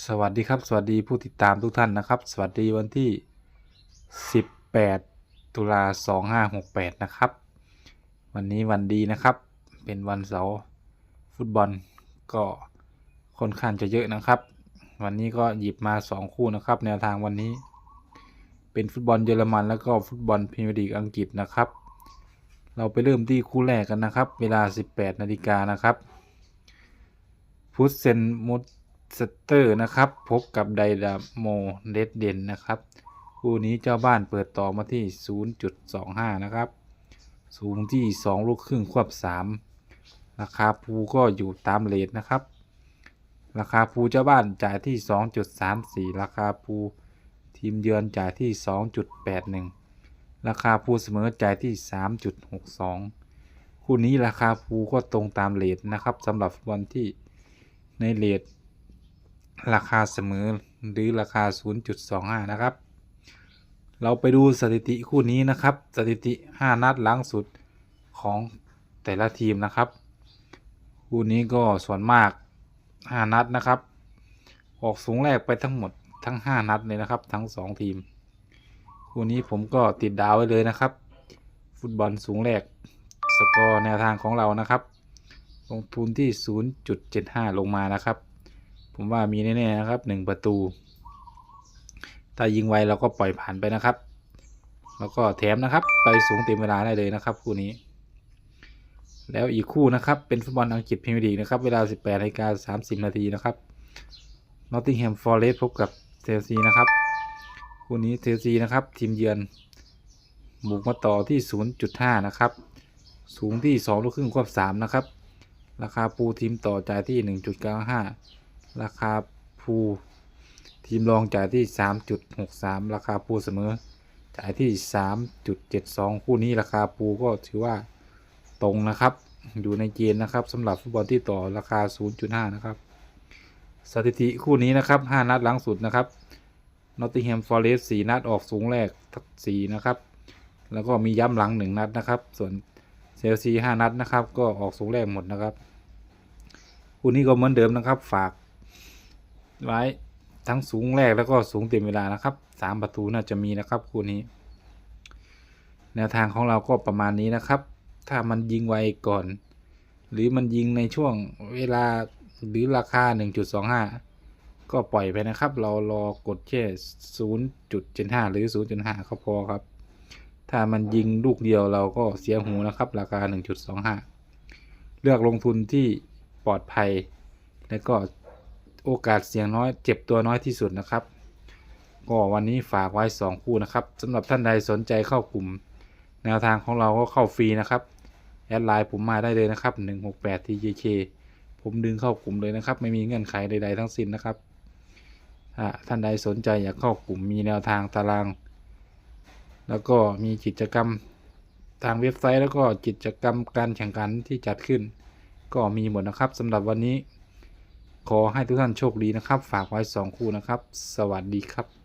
สวัสดีครับ สวัสดีผู้ติดตามทุกท่านนะครับ สวัสดีวันที่ 18 ตุลา2568 นะครับ วันนี้วันดีนะครับ เป็นวันเสาร์ฟุตบอลก็ค่อนข้างจะเยอะนะครับ วันนี้ก็หยิบมา 2 คู่นะครับ แนวทางวันนี้ เป็นฟุตบอลเยอรมันแล้วก็ฟุตบอลพรีเมียร์ลีกอังกฤษนะครับ เราไปเริ่มที่คู่แรกกันนะครับ เวลา 18 นาฬิกานะครับ พุทเซนมุต สเตอร์นะครับ พบกับไดนาโมเดดเดนนะครับ คู่นี้เจ้าบ้านเปิดต่อมาที่ 0.25 นะครับ สูงที่ 2 ลูกครึ่งควบ 3 ราคาภูก็อยู่ตามเลทนะครับ ราคาภูเจ้าบ้านจ่ายที่ 2.34 ราคาภูทีมเยือนจ่ายที่ 2.81 ราคาภูเสมอจ่ายที่ 3.62 คู่นี้ราคาภูก็ตรงตามเลทนะครับสำหรับฟุตบอลที่ในเลท ราคาเสมอหรือราคา 0.25 นะครับ เราไปดูสถิติคู่นี้นะครับ สถิติ 5 นัดหลังสุดของแต่ละทีมนะครับ คู่นี้ก็ส่วนมาก 5 นัดนะครับ ออกสูงแรกไปทั้งหมดทั้ง 5 นัดเลยนะครับ ทั้ง 2 ทีม คู่นี้ผมก็ติดดาวไว้เลยนะครับ ฟุตบอลสูงแรกสกอร์แนวทางของเรานะครับ ลงทุนที่ 0.75 ลงมานะครับ ผมว่ามีแน่ๆนะครับ 1 ประตู ถ้ายิงไวเราก็ปล่อยผ่านไปนะครับ แล้วก็แถมนะครับ ไปสูงเต็มเวลาได้เลยนะครับ คู่นี้ แล้วอีกคู่นะครับ เป็นฟุตบอลอังกฤษพรีเมียร์ลีกนะครับ เวลา 18นาฬิกา30 นาทีนะครับ Nottingham Forest พบกับเชลซีนะครับ คู่นี้เชลซีนะครับ ทีมเยือนบุกมาต่อที่ 0.5 นะครับ สูงที่2ลูกครึ่งควบ3นะครับ ราคาปูทีมต่อจ่ายที่ 1.95 ราคาภูทีมรองจ่ายที่ 3.63 ราคาภูเสมอ จ่ายที่ 3.72 คู่นี้ราคาภูก็ถือว่าตรงนะครับ อยู่ในเกณฑ์นะครับสำหรับฟุตบอลที่ต่อราคา 0.5 นะครับ สถิติคู่นี้นะครับ 5 นัดหลังสุดนะครับ Nottingham Forest 4นัดออกสูงแรกทัก4นะครับ แล้วก็มีย้ำหลัง 1 นัดนะครับ ส่วนเซลซี5นัดนะครับ ก็ออกสูงแรกหมดนะครับคู่นี้ก็เหมือนเดิมนะครับฝาก ไว้ทั้งสูงแรกแล้วก็สูงเต็มเวลานะครับสามประตูน่าจะมีนะครับคู่นี้ แนวทางของเราก็ประมาณนี้นะครับ ถ้ามันยิงไวก่อน หรือมันยิงในช่วงเวลาหรือราคา 1.25 ก็ปล่อยไปนะครับ เรารอกดแค่ 0.75 หรือ 0.5 ก็พอครับ ถ้ามันยิงลูกเดียวเราก็เสียหูนะครับ ราคา 1.25 เลือกลงทุนที่ปลอดภัยและก็ โอกาสเสี่ยงน้อย เจ็บตัวน้อยที่สุดนะครับ ก็วันนี้ฝากไว้ 2 คู่นะครับสำหรับท่านใดสนใจเข้ากลุ่ม แนวทางของเราก็เข้าฟรีนะครับแอดไลน์ผมมาได้เลยนะครับ 168 TJK ผมดึงเข้ากลุ่มเลยนะครับ ไม่มีเงื่อนไขใด ๆ ทั้งสิ้นนะครับท่านใดสนใจอยากเข้ากลุ่มมีแนวทางตาราง แล้วก็มีกิจกรรมทางเว็บไซต์แล้วก็กิจกรรมการแข่งขันที่จัดขึ้น ก็มีหมดนะครับสำหรับวันนี้ ขอให้ทุกท่านโชคดีนะครับ ฝากไว้ 2 คู่นะครับ สวัสดีครับ